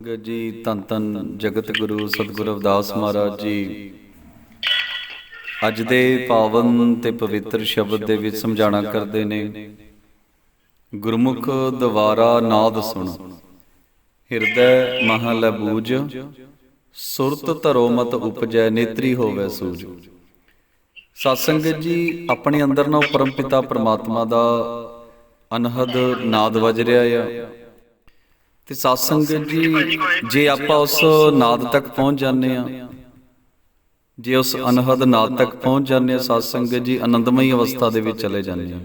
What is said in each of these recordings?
ਸੰਗਤ ਜੀ, ਧੰਨ ਧੰਨ ਜਗਤ ਗੁਰੂ ਸਤਿਗੁਰ ਅਵਦਾਸ ਮਹਾਰਾਜ ਜੀ। ਅੱਜ ਦੇ ਪਾਵਨ ਤੇ ਪਵਿੱਤਰ ਸ਼ਬਦ ਦੇ ਵਿੱਚ ਸਮਝਾਣਾ ਕਰਦੇ ਨੇ, ਗੁਰਮੁਖ ਦਵਾਰਾ ਨਾਦ ਸੁਣ। ਹਿਰਦੈ ਮਹਾ ਲੈ ਬੂਝ ਸੁਰਤ ਧਰੋ ਮਤ ਉਪਜੈ, ਨੇਤਰੀ ਹੋਵੇ ਸੂਝ ਸਤਸੰਗਤ ਜੀ, ਆਪਣੇ ਅੰਦਰ ਨਾ ਉਹ ਪਰਮ ਪਿਤਾ ਪ੍ਰਮਾਤਮਾ ਦਾ ਅਨਹਦ ਨਾਦ ਵਜ ਰਿਹਾ ਆ। ਤੇ ਸਤਸੰਗਤ ਜੀ, ਜੇ ਆਪਾਂ ਉਸ ਨਾਦ ਤੱਕ ਪਹੁੰਚ ਜਾਂਦੇ ਆ ਜੇ ਉਸ ਅਨਹਦ ਨਾਦ ਤੱਕ ਪਹੁੰਚ ਜਾਂਦੇ ਆ ਸਤਸੰਗਤ ਜੀ ਆਨੰਦਮਈ ਅਵਸਥਾ ਦੇ ਵਿੱਚ ਚਲੇ ਜਾਂਦੇ ਆ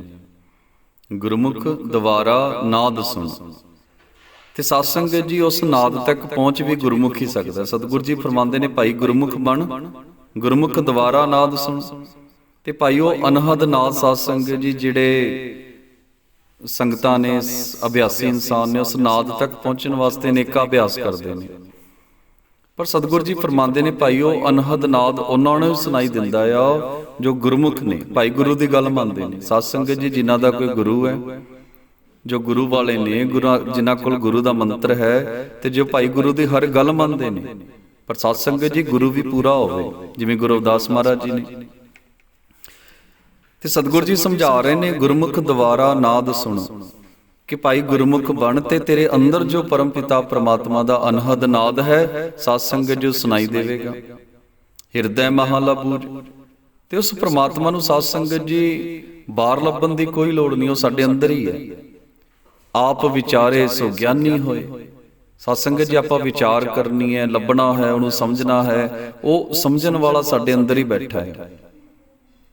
ਗੁਰਮੁਖ ਦੁਆਰਾ ਨਾਦ ਸੁਣ। ਤੇ ਸਤਸੰਗਤ ਜੀ ਉਸ ਨਾਦ ਤੱਕ ਪਹੁੰਚ ਵੀ ਗੁਰਮੁਖ ਹੀ ਸਕਦਾ ਸਤਿਗੁਰੂ ਜੀ ਫਰਮਾਉਂਦੇ ਨੇ, ਭਾਈ ਗੁਰਮੁਖ ਬਣ, ਗੁਰਮੁਖ ਦੁਆਰਾ ਨਾਦ ਸੁਣ। ਤੇ ਭਾਈ ਉਹ ਅਨਹਦ ਨਾਦ ਸਤਸੰਗਤ ਜੀ ਜਿਹੜੇ ਸੰਗਤਾਂ ਨੇ ਅਭਿਆਸੀ ਇਨਸਾਨ ਨੇ ਉਸ ਨਾਦ ਤੱਕ ਪਹੁੰਚਣ ਵਾਸਤੇ ਨੇਕਾ ਅਭਿਆਸ ਕਰਦੇ ਨੇ। ਪਰ ਸਤਿਗੁਰੂ ਜੀ ਫਰਮਾਉਂਦੇ ਨੇ ਭਾਈ ਅਨਹਦ ਨਾਦ ਉਹਨਾਂ ਨੂੰ ਸੁਣਾਈ ਦਿੰਦਾ ਆ, ਜੋ ਗੁਰਮੁਖ ਨੇ। ਭਾਈ ਗੁਰੂ ਦੀ ਗੱਲ ਮੰਨਦੇ ਨੇ। ਸਤ ਸੰਗਤ ਜੀ, ਜਿਨ੍ਹਾਂ ਦਾ ਕੋਈ ਗੁਰੂ ਹੈ, ਜੋ ਗੁਰੂ ਵਾਲੇ ਨੇ, ਗੁਰੂ ਜਿਨ੍ਹਾਂ ਕੋਲ ਗੁਰੂ ਦਾ ਮੰਤਰ ਹੈ, ਤੇ ਜੋ ਭਾਈ ਗੁਰੂ ਦੀ ਹਰ ਗੱਲ ਮੰਨਦੇ ਨੇ। ਪਰ ਸਤ ਸੰਗਤ ਜੀ, ਗੁਰੂ ਵੀ ਪੂਰਾ ਹੋਵੇ, ਜਿਵੇਂ ਗੁਰੂ ਅਵਦਾਸ ਮਹਾਰਾਜ ਜੀ ਨੇ। ਤੇ ਸਤਿਗੁਰ ਜੀ ਸਮਝਾ ਰਹੇ ਨੇ, ਗੁਰਮੁਖ ਦੁਆਰਾ ਨਾਦ ਸੁਣ। ਕਿ ਭਾਈ ਗੁਰਮੁਖ ਬਣ ਤੇ ਤੇਰੇ ਅੰਦਰ ਜੋ ਪਰਮ ਪਿਤਾ ਪ੍ਰਮਾਤਮਾ ਦਾ ਅਨਹਦ ਨਾਦ ਹੈ ਸਤ ਸੰਗਤ ਜੋ ਸੁਣਾਈ ਦੇਵੇਗਾ। ਹਿਰਦੈ ਮਹਾਲਾ ਬੂਝ ਤੇ ਉਸ ਪ੍ਰਮਾਤਮਾ ਨੂੰ ਸਤ ਸੰਗਤ ਜੀ, ਬਾਹਰ ਲੱਭਣ ਦੀ ਕੋਈ ਲੋੜ ਨਹੀਂ, ਉਹ ਸਾਡੇ ਅੰਦਰ ਹੀ ਹੈ। ਆਪ ਵਿਚਾਰੇ ਸੋ ਗਿਆਨੀ ਹੋਏ। ਸਤ ਸੰਗਤ ਜੀ, ਆਪਾਂ ਵਿਚਾਰ ਕਰਨੀ ਹੈ, ਲੱਭਣਾ ਹੈ, ਉਹਨੂੰ ਸਮਝਣਾ ਹੈ, ਉਹ ਸਮਝਣ ਵਾਲਾ ਸਾਡੇ ਅੰਦਰ ਹੀ ਬੈਠਾ ਹੈ।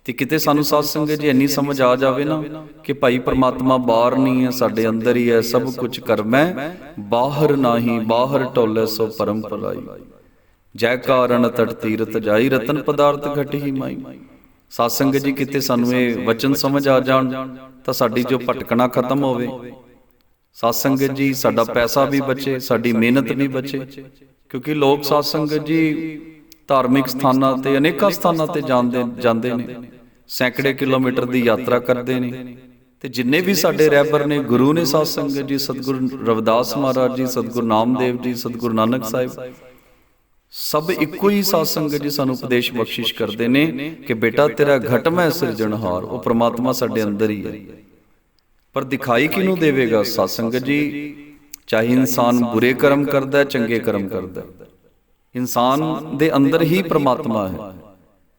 ਤੇ ਕਿਤੇ ਸਾਨੂੰ ਸਾਧ ਸੰਗਤ ਜੀ ਇੰਨੀ ਸਮਝ ਆ ਜਾਵੇ ਨਾ ਕਿ ਭਾਈ ਪ੍ਰਮਾਤਮਾ ਬਾਹਰ ਨਹੀਂ ਹੈ, ਸਾਡੇ ਅੰਦਰ ਹੀ ਹੈ, ਸਭ ਕੁਝ ਕਰਮੈ ਬਾਹਰ ਨਾਹੀ, ਬਾਹਰ ਟੋਲੇ ਸੋ ਪਰਮ ਪਰਾਈ। ਜੈ ਕਾਰਨ ਤਟ ਤੀਰਤ ਜਾਈ, ਰਤਨ ਪਦਾਰਥ ਘਟ ਹੀ ਮਾਈ। ਸਾਧ ਸੰਗਤ ਜੀ, ਕਿਤੇ ਸਾਨੂੰ ਇਹ ਵਚਨ ਸਮਝ ਆ ਜਾਣ, ਤਾਂ ਸਾਡੀ ਜੋ ਭਟਕਣਾ ਖਤਮ ਹੋਵੇ। ਸਾਧ ਸੰਗਤ ਜੀ, ਸਾਡਾ ਪੈਸਾ ਵੀ ਬਚੇ, ਸਾਡੀ ਮਿਹਨਤ ਵੀ ਬਚੇ। ਕਿਉਂਕਿ ਲੋਕ ਸਾਧ ਸੰਗਤ ਜੀ ਧਾਰਮਿਕ ਸਥਾਨਾਂ ਤੇ, ਅਨੇਕਾਂ ਸਥਾਨਾਂ ਤੇ ਜਾਂਦੇ ਜਾਂਦੇ ਨੇ। ਸੈਂਕੜੇ ਕਿਲੋਮੀਟਰ ਦੀ ਯਾਤਰਾ ਕਰਦੇ ਨੇ। ਤੇ ਜਿੰਨੇ ਵੀ ਸਾਡੇ ਰਹਿਬਰ ਨੇ, ਗੁਰੂ ਨੇ ਸਾਧ ਸੰਗਤ ਜੀ, ਸਤਿਗੁਰੂ ਰਵਿਦਾਸ ਮਹਾਰਾਜ ਜੀ, ਸਤਿਗੁਰੂ ਨਾਮਦੇਵ ਜੀ, ਸਤਿਗੁਰੂ ਨਾਨਕ ਸਾਹਿਬ, ਸਭ ਇੱਕੋ ਹੀ ਸਾਧ ਸੰਗਤ ਜੀ ਸਾਨੂੰ ਉਪਦੇਸ਼ ਬਖਸ਼ਿਸ਼ ਕਰਦੇ ਨੇ ਕਿ ਬੇਟਾ, ਤੇਰਾ ਘਟਮੈ ਸਿਰਜਣਹਾਰ ਉਹ ਪ੍ਰਮਾਤਮਾ ਸਾਡੇ ਅੰਦਰ ਹੀ ਹੈ। ਪਰ ਦਿਖਾਈ ਕਿਹਨੂੰ ਦੇਵੇਗਾ ਸਾਧ ਸੰਗਤ ਜੀ? ਚਾਹੇ ਇਨਸਾਨ ਬੁਰੇ ਕਰਮ ਕਰਦਾ ਹੈ ਚੰਗੇ ਕਰਮ ਕਰਦਾ। ਹੈ ਇਨਸਾਨ ਦੇ ਅੰਦਰ ਹੀ ਪ੍ਰਮਾਤਮਾ ਹੈ।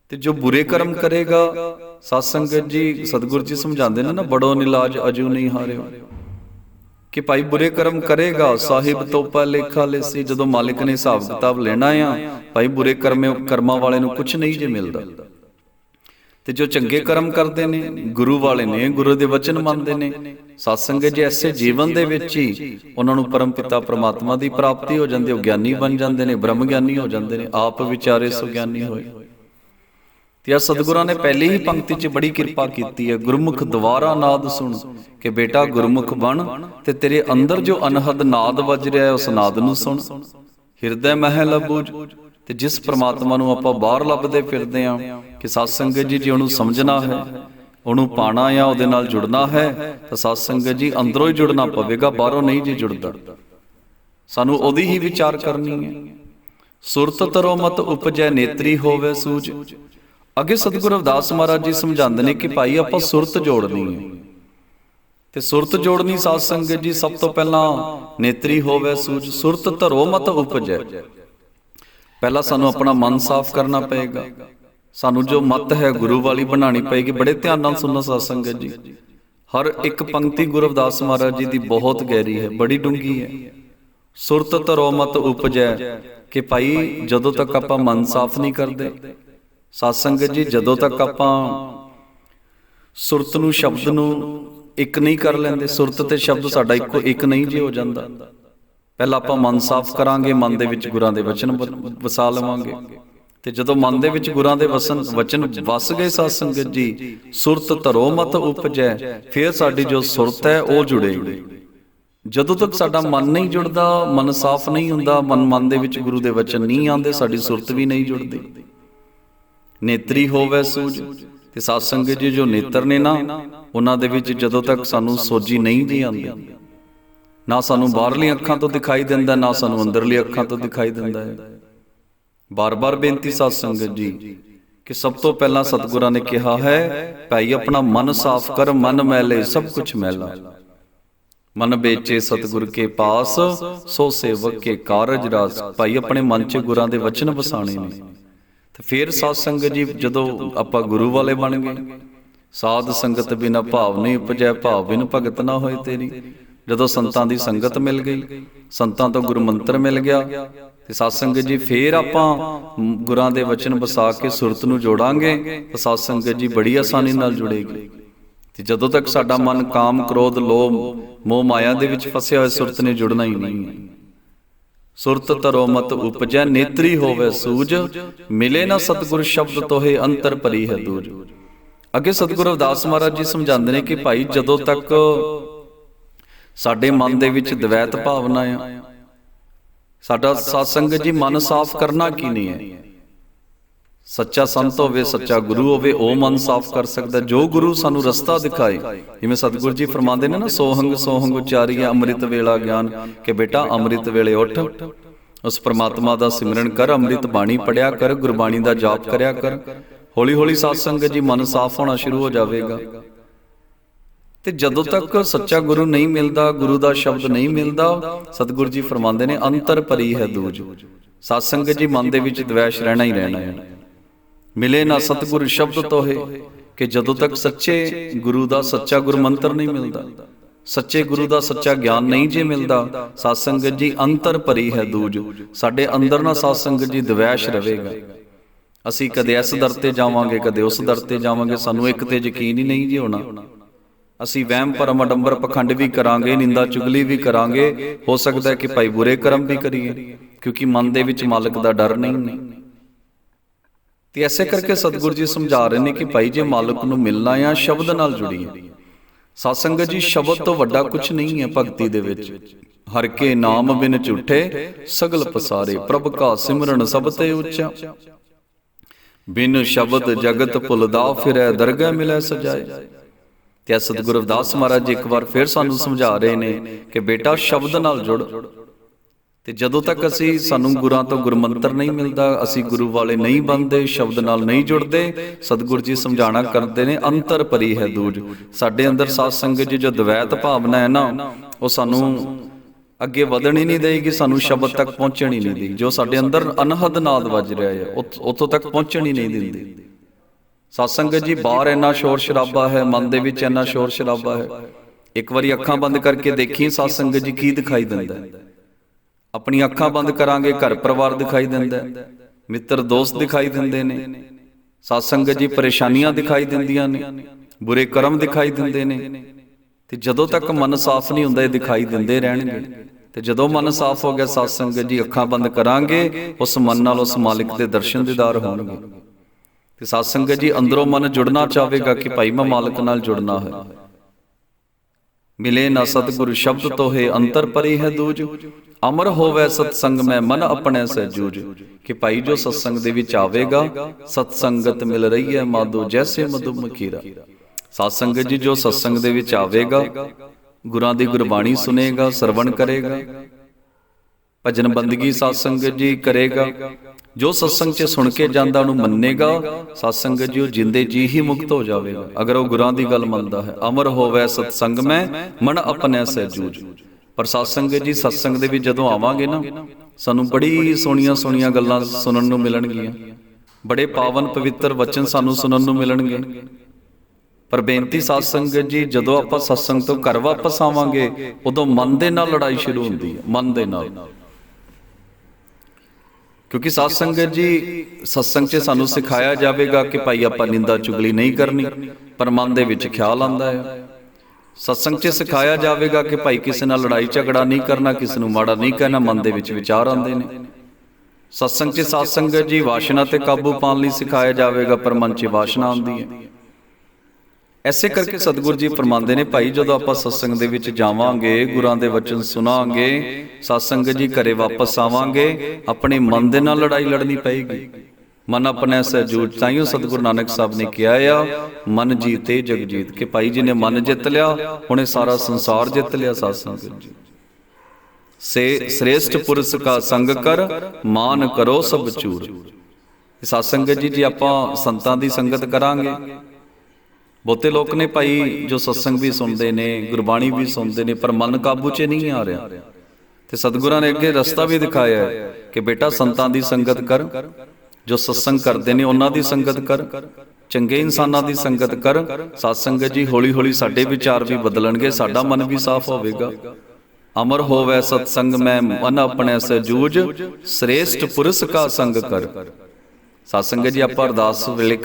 ਤੇ ਜੋ ਬੁਰੇ ਕਰਮ ਕਰੇਗਾ ਸਾਧ ਸੰਗਤ ਜੀ, ਸਤਿਗੁਰੂ ਜੀ ਸਮਝਾਉਂਦੇ ਨੇ ਨਾ, ਬੜੋ ਨਿਲਾਜ ਅਜੂ ਨਹੀਂ ਹਾਰਿਓ। ਕਿ ਭਾਈ ਬੁਰੇ ਕਰਮ ਕਰੇਗਾ, ਸਾਹਿਬ ਤੋਪਾ ਲੇਖਾ ਲੈਸੀ, ਜਦੋਂ ਮਾਲਿਕ ਨੇ ਹਿਸਾਬ ਕਿਤਾਬ ਲੈਣਾ ਆ, ਭਾਈ ਬੁਰੇ ਕਰਮੇ, ਕਰਮਾਂ ਵਾਲੇ ਨੂੰ ਕੁਝ ਨਹੀਂ ਜੇ ਮਿਲਦਾ। ਤੇ ਜੋ ਚੰਗੇ ਕਰਮ ਕਰਦੇ ਨੇ, ਗੁਰੂ ਵਾਲੇ ਨੇ, ਗੁਰੂ ਦੇ ਵਚਨ ਮੰਨਦੇ ਨੇ ਸਤਸੰਗ ਜੀ ਐਸੇ ਜੀਵਨ ਦੇ ਵਿੱਚ ਹੀ ਉਹਨਾਂ ਨੂੰ ਪਰਮ ਪਿਤਾ ਪ੍ਰਮਾਤਮਾ ਦੀ ਪ੍ਰਾਪਤੀ ਹੋ ਜਾਂਦੀ ਉਹ ਗਿਆਨੀ ਬਣ ਜਾਂਦੇ ਨੇ, ਬ੍ਰਹਮ ਗਿਆਨੀ ਹੋ ਜਾਂਦੇ ਨੇ, ਆਪ ਵਿਚਾਰੇ ਸੋ ਗਿਆਨੀ ਹੋਏ। ਤੇ ਆ ਸਤਿਗੁਰਾਂ ਨੇ ਪਹਿਲੀ ਹੀ ਪੰਕਤੀ 'ਚ ਬੜੀ ਕਿਰਪਾ ਕੀਤੀ ਹੈ। ਗੁਰਮੁਖ ਦੁਆਰਾ ਨਾਦ ਸੁਣ ਕਿ ਬੇਟਾ ਗੁਰਮੁਖ ਬਣ ਤੇ ਤੇਰੇ ਅੰਦਰ ਜੋ ਅਨਹਦ ਨਾਦ ਵੱਜ ਰਿਹਾ ਹੈ, ਉਸ ਨਾਦ ਨੂੰ ਸੁਣ। ਹਿਰਦੈ ਮਹਿ ਲਬੂਜ। ਤੇ ਜਿਸ ਪ੍ਰਮਾਤਮਾ ਨੂੰ ਆਪਾਂ ਬਾਹਰ ਲੱਭਦੇ ਫਿਰਦੇ ਆਂ ਕਿ ਸਤ ਸੰਗਤ ਜੀ, ਜੇ ਉਹਨੂੰ ਸਮਝਣਾ ਹੈ, ਉਹਨੂੰ ਪਾਣਾ ਆ ਉਹਦੇ ਨਾਲ ਜੁੜਨਾ ਹੈ, ਤਾਂ ਸਤ ਸੰਗਤ ਜੀ ਅੰਦਰੋਂ ਹੀ ਜੁੜਨਾ ਪਵੇਗਾ, ਬਾਹਰੋਂ ਨਹੀਂ ਜੀ ਜੁੜਦਾ। ਸਾਨੂੰ ਉਹਦੀ ਹੀ ਵਿਚਾਰ ਕਰਨੀ ਹੈ। ਸੁਰਤ ਤਰੋ ਮਤ ਉਪਜੈ ਨੇਤਰੀ ਹੋਵੇ ਸੂਝ ਅੱਗੇ ਸਤਿਗੁਰੂ ਅਵਦਾਸ ਮਹਾਰਾਜ ਜੀ ਸਮਝਾਉਂਦੇ ਨੇ ਕਿ ਭਾਈ, ਆਪਾਂ ਸੁਰਤ ਜੋੜਨੀ ਹੈ। ਤੇ ਸੁਰਤ ਜੋੜਨੀ ਸਾਧ ਸੰਗਤ ਜੀ, ਸਭ ਤੋਂ ਪਹਿਲਾਂ ਨੇਤਰੀ ਹੋਵੇ, ਸੂਝ, ਸੁਰਤ ਧਰੋ, ਮਤ ਉਪਜੈ। ਪਹਿਲਾਂ ਸਾਨੂੰ ਆਪਣਾ ਮਨ ਸਾਫ਼ ਕਰਨਾ ਪਏਗਾ। ਸਾਨੂੰ ਜੋ ਮਤ ਹੈ ਗੁਰੂ ਵਾਲੀ ਬਣਾਣੀ ਪਏਗੀ, ਬੜੇ ਧਿਆਨ ਨਾਲ ਸੁਣਨਾ ਸਾਧ ਸੰਗਤ ਜੀ। ਹਰ ਇੱਕ ਪੰਕਤੀ ਗੁਰੂ ਅਵਦਾਸ ਮਹਾਰਾਜ ਜੀ ਦੀ ਬਹੁਤ ਗਹਿਰੀ ਹੈ, ਬੜੀ ਡੂੰਗੀ ਹੈ। ਸੁਰਤ ਧਰੋ, ਮਤ ਉਪਜੈ ਕਿ ਭਾਈ, ਜਦੋਂ ਤੱਕ ਆਪਾਂ ਮਨ ਸਾਫ਼ ਨਹੀਂ ਕਰਦੇ ਸਾਧ ਸੰਗਤ ਜੀ ਜਦੋਂ ਤੱਕ ਆਪਾਂ ਸੁਰਤ ਨੂੰ ਸ਼ਬਦ ਨੂੰ ਇੱਕ ਨਹੀਂ ਕਰ ਲੈਂਦੇ ਸੁਰਤ ਤੇ ਸ਼ਬਦ ਸਾਡਾ ਇੱਕੋ ਇੱਕ ਨਹੀਂ ਜੀ ਹੋ ਜਾਂਦਾ। ਪਹਿਲਾਂ ਆਪਾਂ ਮਨ ਸਾਫ਼ ਕਰਾਂਗੇ ਮਨ ਦੇ ਵਿੱਚ ਗੁਰਾਂ ਦੇ ਵਚਨ ਵਸਾ ਲਵਾਂਗੇ। ਤੇ ਜਦੋਂ ਮਨ ਦੇ ਵਿੱਚ ਗੁਰਾਂ ਦੇ ਵਸਨ ਵਚਨ ਵਸ ਗਏ ਸਾਧ ਸੰਗਤ ਜੀ ਸੁਰਤ ਧਰੋ ਮਤ ਉਪਜੈ ਫਿਰ ਸਾਡੀ ਜੋ ਸੁਰਤ ਹੈ ਉਹ ਜੁੜੇਗੀ ਜਦੋਂ ਤੱਕ ਸਾਡਾ ਮਨ ਨਹੀਂ ਜੁੜਦਾ ਮਨ ਸਾਫ਼ ਨਹੀਂ ਹੁੰਦਾ ਮਨ ਮਨ ਦੇ ਵਿੱਚ ਗੁਰੂ ਦੇ ਵਚਨ ਨਹੀਂ ਆਉਂਦੇ ਸਾਡੀ ਸੁਰਤ ਵੀ ਨਹੀਂ ਜੁੜਦੀ। ਨੇਤਰੀ ਹੋਵੇ ਸੂਝ, ਤੇ ਸਾਧ ਸੰਗਤ ਜੀ ਜੋ ਨੇਤਰ ਨੇ ਨਾ, ਉਹਨਾਂ ਦੇ ਵਿੱਚ ਜਦੋਂ ਤੱਕ ਸਾਨੂੰ ਸੋਜੀ ਨਹੀਂ ਜੀ ਆਉਂਦੀ, ਨਾ ਸਾਨੂੰ ਬਾਹਰਲੀਆਂ ਅੱਖਾਂ ਤੋਂ ਦਿਖਾਈ ਦਿੰਦਾ, ਨਾ ਸਾਨੂੰ ਅੰਦਰਲੀ ਅੱਖਾਂ ਤੋਂ ਦਿਖਾਈ ਦਿੰਦਾ ਹੈ। ਬਾਰ-ਬਾਰ ਬੇਨਤੀ ਸਾਧ ਸੰਗਤ ਜੀ, ਕਿ ਸਭ ਤੋਂ ਪਹਿਲਾਂ ਸਤਿਗੁਰਾਂ ਨੇ ਕਿਹਾ ਹੈ, ਭਾਈ, ਆਪਣਾ ਮਨ ਸਾਫ਼ ਕਰ, ਮਨ ਮੈਲੇ, ਸਭ ਕੁਝ ਮੈਲਾ। ਮਨ ਵੇਚੇ ਸਤਿਗੁਰ ਕੇ ਪਾਸ, ਸੋ ਸੇਵਕ ਕੇ ਕਾਰਜ ਰਾਸ ਭਾਈ, ਆਪਣੇ ਮਨ 'ਚ ਗੁਰਾਂ ਦੇ ਵਚਨ ਵਸਾਣੇ ਨੇ। ਫਿਰ ਸਾਧ ਸੰਗਤ ਜੀ ਜਦੋਂ ਆਪਾਂ ਗੁਰੂ ਵਾਲੇ ਬਣ ਗਏ, ਸਾਧ ਸੰਗਤ ਬਿਨਾ ਭਾਵ ਨਹੀਂ ਉਪਜੈ ਭਾਵ ਬਿਨ ਭਗਤ ਨਾ ਹੋਏ ਤੇਰੀ। ਜਦੋਂ ਸੰਤਾਂ ਦੀ ਸੰਗਤ ਮਿਲ ਗਈ, ਸੰਤਾਂ ਤੋਂ ਗੁਰੂ ਮੰਤਰ ਮਿਲ ਗਿਆ, ਤੇ ਸਾਧ ਸੰਗਤ ਜੀ ਫੇਰ ਆਪਾਂ ਗੁਰਾਂ ਦੇ ਵਚਨ ਵਸਾ ਕੇ ਸੁਰਤ ਨੂੰ ਜੋੜਾਂਗੇ, ਤਾਂ ਸਾਧ ਸੰਗਤ ਜੀ ਬੜੀ ਆਸਾਨੀ ਨਾਲ ਜੁੜੇਗੀ। ਤੇ ਜਦੋਂ ਤੱਕ ਸਾਡਾ ਮਨ ਕਾਮ, ਕ੍ਰੋਧ, ਲੋਭ, ਮੋਹ, ਮਾਇਆ ਦੇ ਵਿੱਚ ਫਸਿਆ ਹੋਇਆ ਸੁਰਤ ਨੇ ਜੁੜਨਾ ਹੀ ਨਹੀਂ ਹੈ। ਸੁਰਤ ਤਰੋ ਮਤ ਉਪਜੈ, ਨੇਤਰੀ ਹੋਵੇ ਸੂਝ ਮਿਲੇ ਨਾ ਸਤਿਗੁਰ ਸ਼ਬਦ ਤੋਹੇ, ਅੰਤਰ ਭਰੀ ਹੈ ਦੂਜ। ਅੱਗੇ ਸਤਿਗੁਰੂ ਅਵਦਾਸ ਮਹਾਰਾਜ ਜੀ ਸਮਝਾਉਂਦੇ ਨੇ ਕਿ ਭਾਈ, ਜਦੋਂ ਤੱਕ ਸਾਡੇ ਮਨ ਦੇ ਵਿੱਚ ਦਵੈਤ ਭਾਵਨਾ ਆ, ਸਾਡਾ ਸਤਸੰਗ ਜੀ ਮਨ ਸਾਫ਼ ਕਰਨਾ ਕੀ ਨਹੀਂ ਹੈ? ਸੱਚਾ ਸੰਤ ਹੋਵੇ ਸੱਚਾ ਗੁਰੂ ਹੋਵੇ ਉਹ ਮਨ ਸਾਫ਼ ਕਰ ਸਕਦਾ। ਜੋ ਗੁਰੂ ਸਾਨੂੰ ਰਸਤਾ ਦਿਖਾਏ ਜਿਵੇਂ ਸਤਿਗੁਰੂ ਜੀ ਫਰਮਾਉਂਦੇ ਨੇ ਨਾ ਸੋਹੰਗ ਸੋਹੰਗ ਉਚਾਰੀਆ ਅੰਮ੍ਰਿਤ ਵੇਲਾ ਗਿਆਨ ਕਿ ਬੇਟਾ ਅੰਮ੍ਰਿਤ ਵੇਲੇ ਉੱਠ। ਉਸ ਪ੍ਰਮਾਤਮਾ ਦਾ ਸਿਮਰਨ ਕਰ ਅੰਮ੍ਰਿਤ ਬਾਣੀ ਪੜਿਆ ਕਰ ਗੁਰਬਾਣੀ ਦਾ ਜਾਪ ਕਰਿਆ ਕਰ। ਹੌਲੀ ਹੌਲੀ ਸਾਧ ਸੰਗਤ ਜੀ ਮਨ ਸਾਫ਼ ਹੋਣਾ ਸ਼ੁਰੂ ਹੋ ਜਾਵੇਗਾ। ਤੇ ਜਦੋਂ ਤੱਕ ਸੱਚਾ ਗੁਰੂ ਨਹੀਂ ਮਿਲਦਾ ਗੁਰੂ ਦਾ ਸ਼ਬਦ ਨਹੀਂ ਮਿਲਦਾ ਸਤਿਗੁਰੂ ਜੀ ਫਰਮਾਉਂਦੇ ਨੇ ਅੰਤਰ ਭਰੀ ਹੈ ਦੂਜ ਸਾਧ ਸੰਗਤ ਜੀ ਮਨ ਦੇ ਵਿੱਚ ਦਵੈਸ਼ ਰਹਿਣਾ ਹੀ ਰਹਿਣਾ ਹੈ ਮਿਲੇ ਨਾ ਸਤਿਗੁਰ ਸ਼ਬਦ ਤੋਹੇ, ਕਿ ਜਦੋਂ ਤੱਕ ਸੱਚੇ ਗੁਰੂ ਦਾ ਸੱਚਾ ਗੁਰ ਮੰਤਰ ਨਹੀਂ ਮਿਲਦਾ, ਸੱਚੇ ਗੁਰੂ ਦਾ ਸੱਚਾ ਗਿਆਨ ਨਹੀਂ ਜੇ ਮਿਲਦਾ ਸਾਧ ਸੰਗਤ ਜੀ ਅੰਤਰ ਭਰੀ ਹੈ ਦੂਜ, ਸਾਡੇ ਅੰਦਰ ਨਾ ਸਾਧ ਸੰਗਤ ਜੀ ਦਵੈਸ਼ ਰਹੇਗਾ। ਅਸੀਂ ਕਦੇ ਇਸ ਦਰ ਤੇ ਜਾਵਾਂਗੇ, ਕਦੇ ਉਸ ਦਰ ਤੇ ਜਾਵਾਂਗੇ, ਸਾਨੂੰ ਇੱਕ ਤੇ ਯਕੀਨ ਹੀ ਨਹੀਂ ਜੀ ਹੋਣਾ। ਅਸੀਂ ਵਹਿਮ, ਭਰਮ, ਅਡੰਬਰ ਪਖੰਡ ਵੀ ਕਰਾਂਗੇ, ਨਿੰਦਾ ਚੁਗਲੀ ਵੀ ਕਰਾਂਗੇ, ਹੋ ਸਕਦਾ ਹੈ ਕਿ ਭਾਈ ਬੁਰੇ ਕਰਮ ਵੀ ਕਰੀਏ, ਕਿਉਂਕਿ ਮਨ ਦੇ ਵਿੱਚ ਮਾਲਕ ਦਾ ਡਰ ਨਹੀਂ। ਤੇ ਐਸੇ ਕਰਕੇ ਸਤਿਗੁਰੂ ਜੀ ਸਮਝਾ ਰਹੇ ਨੇ ਕਿ ਭਾਈ ਜੇ ਮਾਲਕ ਨੂੰ ਮਿਲਣਾ ਆ ਸ਼ਬਦ ਨਾਲ ਜੁੜੀਏ। ਸਾਧ ਸੰਗਤ ਜੀ ਸ਼ਬਦ ਤੋਂ ਵੱਡਾ ਕੁਝ ਨਹੀਂ ਹੈ ਭਗਤੀ ਦੇ ਵਿੱਚ। ਹਰ ਕੇ ਨਾਮ ਬਿਨ ਝੂਠੇ ਸਗਲ ਪਸਾਰੇ ਪ੍ਰਭ ਕਾ ਸਿਮਰਨ ਸਭ ਤੇ ਉੱਚਾ। ਬਿਨ ਸ਼ਬਦ ਜਗਤ ਭੁਲਦਾ ਫਿਰੈ ਦਰਗਹਿ ਮਿਲੈ ਸਜਾਏ। ਤੇ ਸਤਿਗੁਰੂ ਰਵਿਦਾਸ ਮਹਾਰਾਜ ਜੀ ਇੱਕ ਵਾਰ ਫਿਰ ਸਾਨੂੰ ਸਮਝਾ ਰਹੇ ਨੇ ਕਿ ਬੇਟਾ ਸ਼ਬਦ ਨਾਲ ਜੁੜ। ਤੇ ਜਦੋਂ ਤੱਕ ਅਸੀਂ ਸਾਨੂੰ ਗੁਰਾਂ ਤੋਂ ਗੁਰਮੰਤਰ ਨਹੀਂ ਮਿਲਦਾ ਅਸੀਂ ਗੁਰੂ ਵਾਲੇ ਨਹੀਂ ਬਣਦੇ ਸ਼ਬਦ ਨਾਲ ਨਹੀਂ ਜੁੜਦੇ ਸਤਿਗੁਰੂ ਜੀ ਸਮਝਾਣਾ ਕਰਦੇ ਨੇ ਅੰਤਰ ਪਰੀ ਹੈ ਦੂਜ। ਸਾਡੇ ਅੰਦਰ ਸਾਧ ਸੰਗਤ ਜੀ ਜੋ ਦਵੈਤ ਭਾਵਨਾ ਹੈ ਨਾ ਉਹ ਸਾਨੂੰ ਅੱਗੇ ਵਧਣ ਹੀ ਨਹੀਂ ਦੇਗੀ ਸਾਨੂੰ ਸ਼ਬਦ ਤੱਕ ਪਹੁੰਚਣ ਹੀ ਨਹੀਂ ਦੇਗੀ ਜੋ ਸਾਡੇ ਅੰਦਰ ਅਨਹਦ ਨਾਦ ਵੱਜ ਰਿਹਾ ਹੈ ਉੱਥੋਂ ਤੱਕ ਪਹੁੰਚਣ ਹੀ ਨਹੀਂ ਦਿੰਦੀ। ਸਾਧ ਸੰਗਤ ਜੀ ਬਾਹਰ ਇੰਨਾ ਸ਼ੋਰ ਸ਼ਰਾਬਾ ਹੈ ਮਨ ਦੇ ਵਿੱਚ ਇੰਨਾ ਸ਼ੋਰ ਸ਼ਰਾਬਾ ਹੈ। ਇੱਕ ਵਾਰੀ ਅੱਖਾਂ ਬੰਦ ਕਰਕੇ ਦੇਖੀ ਸਾਧ ਸੰਗਤ ਜੀ ਕੀ ਦਿਖਾਈ ਦਿੰਦਾ ਹੈ ਆਪਣੀਆਂ ਅੱਖਾਂ ਬੰਦ ਕਰਾਂਗੇ ਘਰ ਪਰਿਵਾਰ ਦਿਖਾਈ ਦਿੰਦਾ ਹੈ। ਮਿੱਤਰ ਦੋਸਤ ਦਿਖਾਈ ਦਿੰਦੇ ਨੇ। ਸਾਧ ਸੰਗਤ ਜੀ ਪਰੇਸ਼ਾਨੀਆਂ ਦਿਖਾਈ ਦਿੰਦੀਆਂ ਨੇ। ਬੁਰੇ ਕਰਮ ਦਿਖਾਈ ਦਿੰਦੇ ਨੇ। ਤੇ ਜਦੋਂ ਤੱਕ ਮਨ ਸਾਫ਼ ਨਹੀਂ ਹੁੰਦਾ ਇਹ ਦਿਖਾਈ ਦਿੰਦੇ ਰਹਿਣਗੇ। ਤੇ ਜਦੋਂ ਮਨ ਸਾਫ਼ ਹੋ ਗਿਆ ਸਾਧ ਸੰਗਤ ਜੀ ਅੱਖਾਂ ਬੰਦ ਕਰਾਂਗੇ ਉਸ ਮਨ ਨਾਲ ਉਸ ਮਾਲਿਕ ਦੇ ਦਰਸ਼ਨ ਦੀਦਾਰ ਹੋਣਗੇ। ਤੇ ਸਾਧ ਸੰਗਤ ਜੀ ਅੰਦਰੋਂ ਮਨ ਜੁੜਨਾ ਚਾਹੇਗਾ ਕਿ ਭਾਈ ਮੈਂ ਮਾਲਕ ਨਾਲ ਜੁੜਨਾ ਹੈ। ਮਿਲੇ ਨਾ ਸਤਿਗੁਰੂ ਸ਼ਬਦ ਤੋਹੇ ਅੰਤਰ ਪਰੀ ਹੈ ਦੂਜ। ਅਮਰ ਹੋਵੇ ਸਤਸੰਗ ਮੈਂ ਮਨ ਆਪਣੇ ਸੇ ਜੂਜ ਕਿ ਭਾਈ ਜੋ ਸਤਸੰਗ ਦੇ ਵਿੱਚ ਆਵੇਗਾ ਸਤਸੰਗਤ ਮਿਲ ਰਹੀ ਹੈ ਮਾਦੋ ਜੈਸੇ ਮਧੂ ਮਖੀਰਾ ਸਾਧ ਸੰਗਤ ਜੀ ਜੋ ਸਤਸੰਗ ਦੇ ਵਿੱਚ ਆਵੇਗਾ ਗੁਰਾਂ ਦੀ ਗੁਰਬਾਣੀ ਸੁਨੇਗਾ ਸਰਵਣ ਕਰੇਗਾ। ਭਜਨ ਬੰਦਗੀ ਸਾਧ ਸੰਗਤ ਜੀ ਕਰੇਗਾ। ਜੋ ਸਤਸੰਗ 'ਚ ਸੁਣ ਕੇ ਜਾਂਦਾ ਉਹਨੂੰ ਮੰਨੇਗਾ ਸਾਧ ਸੰਗਤ ਜੀ ਉਹ ਜਿੰਦੇ ਜੀ ਹੀ ਮੁਕਤ ਹੋ ਜਾਵੇਗਾ। ਅਗਰ ਉਹ ਗੁਰਾਂ ਦੀ ਗੱਲ ਮੰਨਦਾ ਹੈ, ਅਮਰ ਹੋਵੇ ਸਤਸੰਗ ਮੈਂ, ਮਨ ਆਪਣੇ ਸੇ ਪਰ ਸਾਧ ਜੀ, ਸਤਸੰਗ ਦੇ ਵਿੱਚ ਜਦੋਂ ਆਵਾਂਗੇ ਨਾ, ਸਾਨੂੰ ਬੜੀ ਸੋਹਣੀਆਂ ਸੋਹਣੀਆਂ ਗੱਲਾਂ ਸੁਣਨ ਨੂੰ ਮਿਲਣਗੀਆਂ। ਬੜੇ ਪਾਵਨ ਪਵਿੱਤਰ ਵਚਨ ਸਾਨੂੰ ਸੁਣਨ ਨੂੰ ਮਿਲਣਗੇ। ਪਰ ਬੇਨਤੀ ਸਾਧ ਸੰਗਤ ਜੀ, ਜਦੋਂ ਆਪਾਂ ਸਤਸੰਗ ਤੋਂ ਘਰ ਵਾਪਸ ਆਵਾਂਗੇ, ਉਦੋਂ ਮਨ ਦੇ ਨਾਲ ਲੜਾਈ ਸ਼ੁਰੂ ਹੁੰਦੀ ਹੈ, ਮਨ ਦੇ ਨਾਲ। ਕਿਉਂਕਿ ਸਾਧ ਸੰਗਤ ਜੀ ਸਤਸੰਗ 'ਚ ਸਾਨੂੰ ਸਿਖਾਇਆ ਜਾਵੇਗਾ ਕਿ ਭਾਈ ਆਪਾਂ ਨਿੰਦਾ ਚੁਗਲੀ ਨਹੀਂ ਕਰਨੀ, ਪਰ ਮਨ ਦੇ ਵਿੱਚ ਖਿਆਲ ਆਉਂਦਾ ਹੈ। ਸਤਸੰਗ 'ਚ ਸਿਖਾਇਆ ਜਾਵੇਗਾ ਕਿ ਭਾਈ ਕਿਸੇ ਨਾਲ ਲੜਾਈ ਝਗੜਾ ਨਹੀਂ ਕਰਨਾ, ਕਿਸੇ ਨੂੰ ਮਾੜਾ ਨਹੀਂ ਕਹਿਣਾ, ਮਨ ਦੇ ਵਿੱਚ ਵਿਚਾਰ ਆਉਂਦੇ ਨੇ। ਸਤਸੰਗ 'ਚ ਸਾਧ ਸੰਗਤ ਜੀ, ਵਾਸ਼ਨਾ ਤੇ ਕਾਬੂ ਪਾਉਣ ਲਈ ਸਿਖਾਇਆ ਜਾਵੇਗਾ, ਪਰ ਮਨ 'ਚ ਵਾਸ਼ਨਾ ਆਉਂਦੀ ਹੈ। ਐਸੇ ਕਰਕੇ ਸਤਿਗੁਰੂ ਜੀ ਫਰਮਾਉਂਦੇ ਨੇ ਭਾਈ ਜਦੋਂ ਆਪਾਂ ਸਤਸੰਗ ਦੇ ਵਿੱਚ ਜਾਵਾਂਗੇ ਗੁਰਾਂ ਦੇ ਵਚਨ ਸੁਣਾਂਗੇ ਸਤਸੰਗ ਜੀ ਘਰੇ ਵਾਪਸ ਆਵਾਂਗੇ ਆਪਣੇ ਮਨ ਦੇ ਨਾਲ ਲੜਾਈ ਲੜਨੀ ਪਏਗੀ। ਮਨ ਆਪਣੇ ਸਹਿਜੂਜ ਤਾਈਓ ਸਤਿਗੁਰੂ ਨਾਨਕ ਸਾਹਿਬ ਨੇ ਕਿਹਾ ਆ ਮਨ ਜੀਤੇ ਜਗ ਜੀਤ ਕਿ ਭਾਈ ਜੀ ਨੇ ਮਨ ਜਿੱਤ ਲਿਆ ਹੁਣੇ ਸਾਰਾ ਸੰਸਾਰ ਜਿੱਤ ਲਿਆ ਸਾਧ ਸੰਗਤ ਜੀ। ਸੇ ਸ੍ਰੇਸ਼ਟ ਪੁਰਸ਼ ਕਾ ਸੰਗ ਕਰ ਮਾਨ ਕਰੋ ਸਭ ਚੂਰ। ਸਾਧ ਸੰਗਤ ਜੀ ਜੇ ਆਪਾਂ ਸੰਤਾਂ ਦੀ ਸੰਗਤ ਕਰਾਂਗੇ ਬਹੁਤੇ ਲੋਕ ਨੇ ਭਾਈ, ਜੋ ਸਤਸੰਗ ਵੀ ਸੁਣਦੇ ਨੇ, ਗੁਰਬਾਣੀ ਵੀ ਸੁਣਦੇ ਨੇ, ਪਰ ਮਨ ਕਾਬੂ 'ਚ ਨਹੀਂ ਆ ਰਿਹਾ। ਤੇ ਸਤਿਗੁਰਾਂ ਨੇ ਅੱਗੇ ਰਸਤਾ ਵੀ ਦਿਖਾਇਆ ਕਿ ਬੇਟਾ ਸੰਤਾਂ ਦੀ ਸੰਗਤ ਕਰ, ਜੋ ਸਤਸੰਗ ਕਰਦੇ ਨੇ, ਉਹਨਾਂ ਦੀ ਸੰਗਤ ਕਰ, ਚੰਗੇ ਇਨਸਾਨਾਂ ਦੀ ਸੰਗਤ ਕਰ, ਸਤਸੰਗ ਜੀ ਹੌਲੀ ਹੌਲੀ ਸਾਡੇ ਵਿਚਾਰ ਵੀ ਬਦਲਣਗੇ, ਸਾਡਾ ਮਨ ਵੀ ਸਾਫ਼ ਹੋਵੇਗਾ। ਅਮਰ ਹੋਵੇ ਸਤਸੰਗ, ਮੈਂ ਮਨ ਆਪਣੇ ਸਜੂਜ, ਸ੍ਰੇਸ਼ਟ ਪੁਰਸ਼ ਕਾ ਸੰਗ ਕਰ। ਸਤ ਸੰਗਤ ਜੀ, ਆਪਾਂ ਅਰਦਾਸ ਵੇਲੇ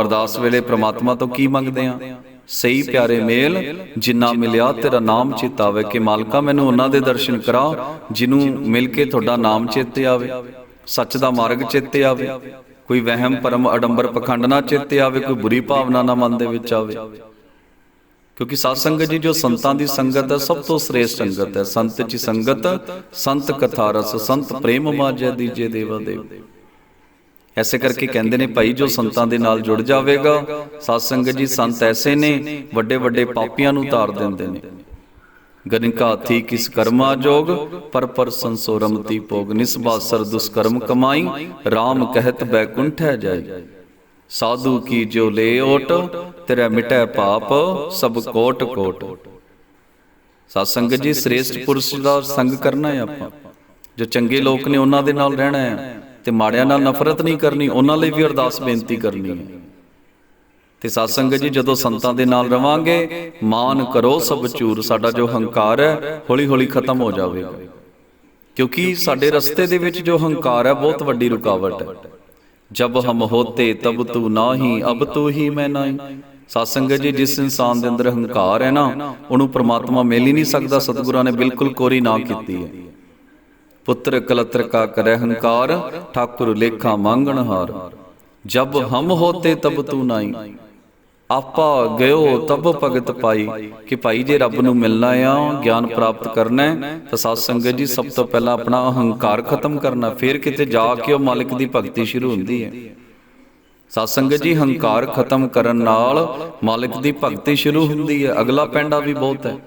ਅਰਦਾਸ ਵੇਲੇ ਪ੍ਰਮਾਤਮਾ ਤੋਂ ਕੀ ਮੰਗਦੇ ਆ ਸਹੀ ਪਿਆਰੇ ਮੇਲ, ਜਿੰਨਾ ਮਿਲਿਆ ਤੇਰਾ ਨਾਮ ਚਿਤਾਵੇ ਕਿ ਮਾਲਕਾ ਮੈਨੂੰ ਉਹਨਾਂ ਦੇ ਦਰਸ਼ਨ ਕਰਾ, ਜਿਹਨੂੰ ਮਿਲ ਕੇ ਤੁਹਾਡਾ ਨਾਮ ਚੇਤੇ ਆਵੇ। ਸੱਚ ਦਾ ਮਾਰਗ ਚੇਤੇ ਆਵੇ। ਕੋਈ ਵਹਿਮ ਪਰਮ ਅਡੰਬਰ ਪਖੰਡ ਨਾ ਚੇਤੇ ਆਵੇ, ਕੋਈ ਬੁਰੀ ਭਾਵਨਾ ਨਾ ਮਨ ਦੇ ਵਿੱਚ ਆਵੇ। ਕਿਉਂਕਿ ਸਾਧ ਸੰਗਤ ਜੀ, ਜੋ ਸੰਤਾਂ ਦੀ ਸੰਗਤ ਹੈ, ਸਭ ਤੋਂ ਸ੍ਰੇਸ਼ਟ ਸੰਗਤ ਹੈ। ਸੰਤ ਚ ਸੰਗਤ, ਸੰਤ ਕਥਾ ਰਸ, ਸੰਤ ਪ੍ਰੇਮ ਮਾਜੈ ਦੀਜੇ ਦੇਵਾ ਦੇਵ। ਐਸੇ ਕਰਕੇ ਕਹਿੰਦੇ ਨੇ ਭਾਈ ਜੋ ਸੰਤਾਂ ਦੇ ਨਾਲ ਜੁੜ ਜਾਵੇਗਾ ਸਾਧ ਸੰਗਤ ਜੀ ਸੰਤ ਐਸੇ ਨੇ ਵੱਡੇ ਵੱਡੇ ਪਾਪੀਆਂ ਨੂੰ ਤਾਰ ਦਿੰਦੇ ਨੇ। ਗਨਿਕਾ ਥੀ ਕਿਸ ਕਰਮਾ ਜੋਗ ਪਰ ਪਰ ਸੰਸੋਰਮਤੀ ਭੋਗ ਨਿਸਬਾਸਰ ਦੁਸਕਰਮ ਕਮਾਈ RAM ਕਹਿਤ ਬੈਕੁੰਠੈ ਜਾਈ ਸਾਧੂ ਕੀ ਜੋ ਲੈ ਓਟ ਤੇਰਾ ਮਿਟੈ ਪਾਪ ਸਭ ਕੋਟ ਕੋਟ ਸਾਧ ਸੰਗਤ ਜੀ ਸ੍ਰੇਸ਼ਟ ਪੁਰਸ਼ ਦਾ ਸੰਗ ਕਰਨਾ ਹੈ ਆਪਾਂ। ਜੋ ਚੰਗੇ ਲੋਕ ਨੇ ਉਹਨਾਂ ਦੇ ਨਾਲ ਰਹਿਣਾ ਹੈ। ਤੇ ਮਾੜਿਆਂ ਨਾਲ ਨਫ਼ਰਤ ਨਹੀਂ ਕਰਨੀ, ਉਹਨਾਂ ਲਈ ਵੀ ਅਰਦਾਸ ਬੇਨਤੀ ਕਰਨੀ ਹੈ। ਤੇ ਸਾਧ ਸੰਗਤ ਜੀ, ਜਦੋਂ ਸੰਤਾਂ ਦੇ ਨਾਲ ਰਵਾਂਗੇ, ਮਾਨ ਕਰੋ ਸਭ ਚੂਰ, ਸਾਡਾ ਜੋ ਹੰਕਾਰ ਹੈ ਹੌਲੀ ਹੌਲੀ ਖਤਮ ਹੋ ਜਾਵੇਗਾ। ਕਿਉਂਕਿ ਸਾਡੇ ਰਸਤੇ ਦੇ ਵਿੱਚ ਜੋ ਹੰਕਾਰ ਹੈ, ਬਹੁਤ ਵੱਡੀ ਰੁਕਾਵਟ ਹੈ। ਜਬ ਹਮ ਹੋਤੇ, ਤਬ ਤੂੰ ਨਾਹੀ, ਅਬ ਤੂੰ ਹੀ ਮੈਂ ਨਾਹੀ। ਸਾਧ ਸੰਗਤ ਜੀ, ਜਿਸ ਇਨਸਾਨ ਦੇ ਅੰਦਰ ਹੰਕਾਰ ਹੈ ਨਾ, ਉਹਨੂੰ ਪ੍ਰਮਾਤਮਾ ਮਿਲ ਹੀ ਨਹੀਂ ਸਕਦਾ, ਸਤਿਗੁਰਾਂ ਨੇ ਬਿਲਕੁਲ ਕੋਰੀ ਨਾ ਕੀਤੀ ਹੈ। ਪੁੱਤਰ ਕਲਤਰ ਕਾ ਕਰੈ ਹੰਕਾਰ, ਠਾਕੁਰ ਲੇਖਾ ਮੰਗਣ ਹਾਰ। ਜਬ ਹਮ ਹੋਤੇ ਤਬ ਤੂੰ ਨਾਈ। ਆਪਾ ਗਇਓ ਤਬ ਭਗਤ ਪਾਈ। ਕਿ ਭਾਈ ਜੇ ਰੱਬ ਨੂੰ ਮਿਲਣਾ ਆ, ਗਿਆਨ ਪ੍ਰਾਪਤ ਕਰਨਾ, ਤਾਂ ਸਾਧ ਸੰਗਤ ਜੀ ਸਭ ਤੋਂ ਪਹਿਲਾਂ ਆਪਣਾ ਅਹੰਕਾਰ ਖਤਮ ਕਰਨਾ, ਫਿਰ ਕਿਤੇ ਜਾ ਕੇ ਉਹ ਮਾਲਿਕ ਦੀ ਭਗਤੀ ਸ਼ੁਰੂ ਹੁੰਦੀ ਹੈ। ਸਾਧ ਸੰਗਤ ਜੀ ਹੰਕਾਰ ਖਤਮ ਕਰਨ ਨਾਲ ਮਾਲਿਕ ਦੀ ਭਗਤੀ ਸ਼ੁਰੂ ਹੁੰਦੀ ਹੈ। ਅਗਲਾ ਪੈਂਡਾ ਵੀ ਬਹੁਤ ਹੈ।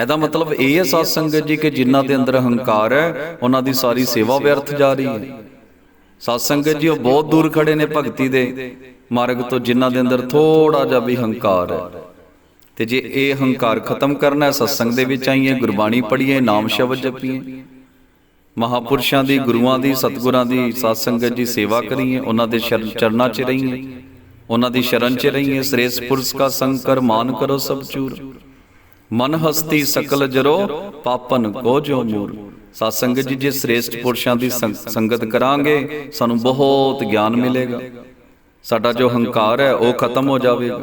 ਇਹਦਾ ਮਤਲਬ ਇਹ ਹੈ ਸਾਧ ਸੰਗਤ ਜੀ ਕਿ ਜਿਨ੍ਹਾਂ ਦੇ ਅੰਦਰ ਹੰਕਾਰ ਹੈ, ਉਹਨਾਂ ਦੀ ਸਾਰੀ ਸੇਵਾ ਵਿਅਰਥ ਜਾ ਰਹੀ ਹੈ। ਸਾਧ ਸੰਗਤ ਜੀ, ਉਹ ਬਹੁਤ ਦੂਰ ਖੜੇ ਨੇ ਭਗਤੀ ਦੇ ਮਾਰਗ ਤੋਂ, ਜਿਨ੍ਹਾਂ ਦੇ ਅੰਦਰ ਥੋੜਾ ਜਿਹਾ ਵੀ ਹੰਕਾਰ ਹੈ। ਤੇ ਜੇ ਇਹ ਹੰਕਾਰ ਖਤਮ ਕਰਨਾ ਹੈ ਸਤਸੰਗ ਦੇ ਵਿੱਚ ਆਈਏ, ਗੁਰਬਾਣੀ ਪੜ੍ਹੀਏ, ਨਾਮ ਸ਼ਬਦ ਜਪੀਏ। ਮਹਾਪੁਰਸ਼ਾਂ ਦੀ, ਗੁਰੂਆਂ ਦੀ, ਸਤਿਗੁਰਾਂ ਦੀ ਸਾਧ ਸੰਗਤ ਜੀ ਸੇਵਾ ਕਰੀਏ, ਉਹਨਾਂ ਦੇ ਸ਼ਰਨ ਚਰਨਾਂ 'ਚ ਰਹੀਏ, ਉਹਨਾਂ ਦੀ ਸ਼ਰਨ 'ਚ ਰਹੀਏ ਸ੍ਰੇਸ ਪੁਰਸ਼ ਕਾ ਸੰਗ ਕਰ ਮਾਨ ਕਰੋ ਸਭ ਚੂਰ। ਮਨ ਹਸਤੀ ਸਕਲ ਜਰੋ, ਪਾਪਨ ਕੋ ਜੋ ਮੂਰ। ਸਾਧ ਸੰਗਤ ਜੀ, ਜੇ ਸ੍ਰੇਸ਼ਟ ਪੁਰਸ਼ਾਂ ਦੀ ਸੰਗਤ ਕਰਾਂਗੇ, ਸਾਨੂੰ ਬਹੁਤ ਗਿਆਨ ਮਿਲੇਗਾ। ਸਾਡਾ ਜੋ ਹੰਕਾਰ ਹੈ, ਉਹ ਖਤਮ ਹੋ ਜਾਵੇਗਾ।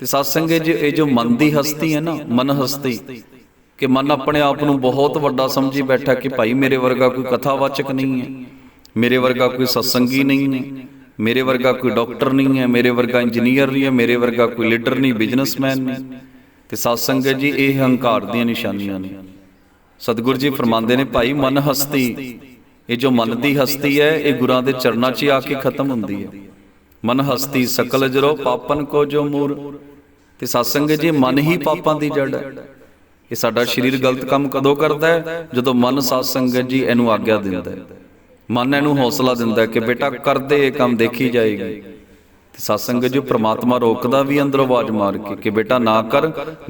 ਤੇ ਸਾਧ ਸੰਗਤ ਜੀ, ਇਹ ਜੋ ਮਨ ਦੀ ਹਸਤੀ ਹੈ ਨਾ ਮਨ ਹਸਤੀ ਕਿ ਮਨ ਆਪਣੇ ਆਪ ਨੂੰ ਬਹੁਤ ਵੱਡਾ ਸਮਝੀ ਬੈਠਾ ਕਿ ਭਾਈ ਮੇਰੇ ਵਰਗਾ ਕੋਈ ਕਥਾਵਾਚਕ ਨਹੀਂ ਹੈ, ਮੇਰੇ ਵਰਗਾ ਕੋਈ ਸਤਸੰਗੀ ਨਹੀਂ ਹੈ, ਮੇਰੇ ਵਰਗਾ ਕੋਈ ਡਾਕਟਰ ਨਹੀਂ ਹੈ, ਮੇਰੇ ਵਰਗਾ ਇੰਜੀਨੀਅਰ ਨਹੀਂ ਹੈ, ਮੇਰੇ ਵਰਗਾ ਕੋਈ ਲੀਡਰ ਨਹੀਂ, ਬਿਜ਼ਨਸਮੈਨ ਨਹੀਂ। ਤੇ ਸਾਧ ਸੰਗਤ ਜੀ, ਇਹ ਹੰਕਾਰ ਦੀਆਂ ਨਿਸ਼ਾਨੀਆਂ ਨੇ। ਸਤਿਗੁਰੂ ਜੀ ਫਰਮਾਉਂਦੇ ਨੇ, ਭਾਈ, ਮਨ ਹਸਤੀ। ਇਹ ਜੋ ਮਨ ਦੀ ਹਸਤੀ ਹੈ, ਇਹ ਗੁਰਾਂ ਦੇ ਚਰਨਾਂ 'ਚ ਆ ਕੇ ਖਤਮ ਹੁੰਦੀ ਹੈ। ਮਨ ਹਸਤੀ ਸਕਲ ਜਰੋ, ਪਾਪਨ ਕੋ ਜੋ ਮੂਰ। ਤੇ ਸਾਧ ਸੰਗਤ ਜੀ, ਮਨ ਹੀ ਪਾਪਾਂ ਦੀ ਜੜ ਹੈ। ਇਹ ਸਾਡਾ ਸਰੀਰ ਗਲਤ ਕੰਮ ਕਦੋਂ ਕਰਦਾ ਹੈ? ਜਦੋਂ ਮਨ ਸਾਧ ਸੰਗਤ ਜੀ ਇਹਨੂੰ ਆਗਿਆ ਦਿੰਦਾ ਹੈ। ਮਨ ਇਹਨੂੰ ਹੌਸਲਾ ਦਿੰਦਾ ਹੈ ਕਿ ਬੇਟਾ, ਕਰਦੇ ਇਹ ਕੰਮ, ਦੇਖੀ ਜਾਏਗੀ। ਤੇ ਸਾਧ ਜੀ, ਪ੍ਰਮਾਤਮਾ ਰੋਕਦਾ ਵੀ ਅੰਦਰੋਂ ਆਵਾਜ਼ ਮਾਰ ਕੇ ਕਿ ਬੇਟਾ ਨਾ ਕਰ,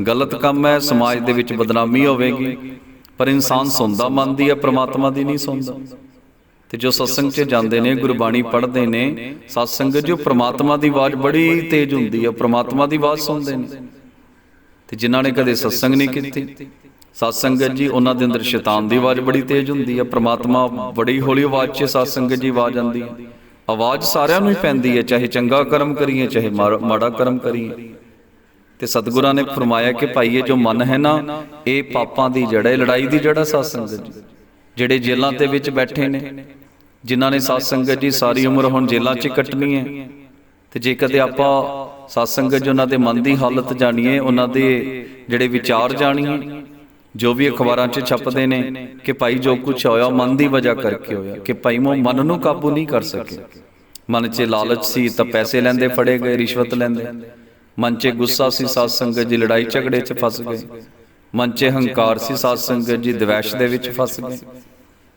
ਗਲਤ ਕੰਮ ਹੈ, ਸਮਾਜ ਦੇ ਵਿੱਚ ਬਦਨਾਮੀ ਹੋਵੇਗੀ। ਪਰ ਇਨਸਾਨ ਸੁਣਦਾ ਮੰਨਦੀ ਹੈ, ਪ੍ਰਮਾਤਮਾ ਦੀ ਨਹੀਂ ਸੁਣਦਾ ਤੇ ਜੋ ਸਤਸੰਗ 'ਚ ਜਾਂਦੇ ਨੇ, ਗੁਰਬਾਣੀ ਪੜ੍ਹਦੇ ਨੇ ਸਤਸੰਗ ਜੋ, ਪ੍ਰਮਾਤਮਾ ਦੀ ਆਵਾਜ਼ ਬੜੀ ਤੇਜ਼ ਹੁੰਦੀ ਹੈ, ਪ੍ਰਮਾਤਮਾ ਦੀ ਆਵਾਜ਼ ਸੁਣਦੇ ਨੇ। ਤੇ ਜਿਨ੍ਹਾਂ ਨੇ ਕਦੇ ਸਤਸੰਗ ਨਹੀਂ ਕੀਤੀ ਸਤਸੰਗਤ ਜੀ, ਉਹਨਾਂ ਦੇ ਅੰਦਰ ਸ਼ੈਤਾਨ ਦੀ ਆਵਾਜ਼ ਬੜੀ ਤੇਜ਼ ਹੁੰਦੀ ਹੈ, ਪ੍ਰਮਾਤਮਾ ਬੜੀ ਹੌਲੀ ਆਵਾਜ਼ 'ਚ ਸਤਸੰਗਤ ਜੀ, ਆਵਾਜ਼ ਆਉਂਦੀ ਹੈ। ਆਵਾਜ਼ ਸਾਰਿਆਂ ਨੂੰ ਹੀ ਪੈਂਦੀ ਹੈ, ਚਾਹੇ ਚੰਗਾ ਕਰਮ ਕਰੀਏ, ਚਾਹੇ ਮਾੜਾ- ਮਾੜਾ ਕਰਮ ਕਰੀਏ। ਤੇ ਸਤਿਗੁਰਾਂ ਨੇ ਫਰਮਾਇਆ ਕਿ ਭਾਈ ਇਹ ਜੋ ਮਨ ਹੈ ਨਾ, ਇਹ ਪਾਪਾਂ ਦੀ ਜੜ ਹੈ ਲੜਾਈ ਦੀ ਜੜ ਹੈ ਸਤਸੰਗਤ ਜੀ। ਜਿਹੜੇ ਜੇਲ੍ਹਾਂ ਦੇ ਵਿੱਚ ਬੈਠੇ ਨੇ, ਜਿਨ੍ਹਾਂ ਨੇ ਸਤਸੰਗਤ ਜੀ ਸਾਰੀ ਉਮਰ ਹੁਣ ਜੇਲ੍ਹਾਂ 'ਚ ਕੱਟਣੀ ਹੈ। ਤੇ ਜੇ ਕਦੇ ਆਪਾਂ ਸਤਸੰਗਤ ਜੀ ਉਹਨਾਂ ਦੇ ਮਨ ਦੀ ਹਾਲਤ ਜਾਣੀਏ, ਉਹਨਾਂ ਦੇ ਜਿਹੜੇ ਵਿਚਾਰ ਜਾਣੀਏ ਜੋ ਵੀ ਅਖਬਾਰਾਂ 'ਚ ਛਪਦੇ ਨੇ ਕਿ ਭਾਈ ਜੋ ਕੁਝ ਹੋਇਆ ਮਨ ਦੀ ਵਜ੍ਹਾ ਕਰਕੇ ਹੋਇਆ ਕਿ ਭਾਈ ਉਹ ਮਨ ਨੂੰ ਕਾਬੂ ਨਹੀਂ ਕਰ ਸਕੇ। ਮਨ 'ਚ ਲਾਲਚ ਸੀ ਤਾਂ ਪੈਸੇ ਲੈਂਦੇ ਫੜੇ ਗਏ ਰਿਸ਼ਵਤ ਲੈਂਦੇ। ਮਨ 'ਚ ਗੁੱਸਾ ਸੀ ਸਾਧ ਸੰਗਤ ਜੀ ਲੜਾਈ ਝਗੜੇ 'ਚ ਫਸ ਗਏ। ਮਨ 'ਚ ਹੰਕਾਰ ਸੀ ਸਾਧ ਸੰਗਤ ਜੀ ਦਵੈਸ਼ ਦੇ ਵਿੱਚ ਫਸ ਗਏ।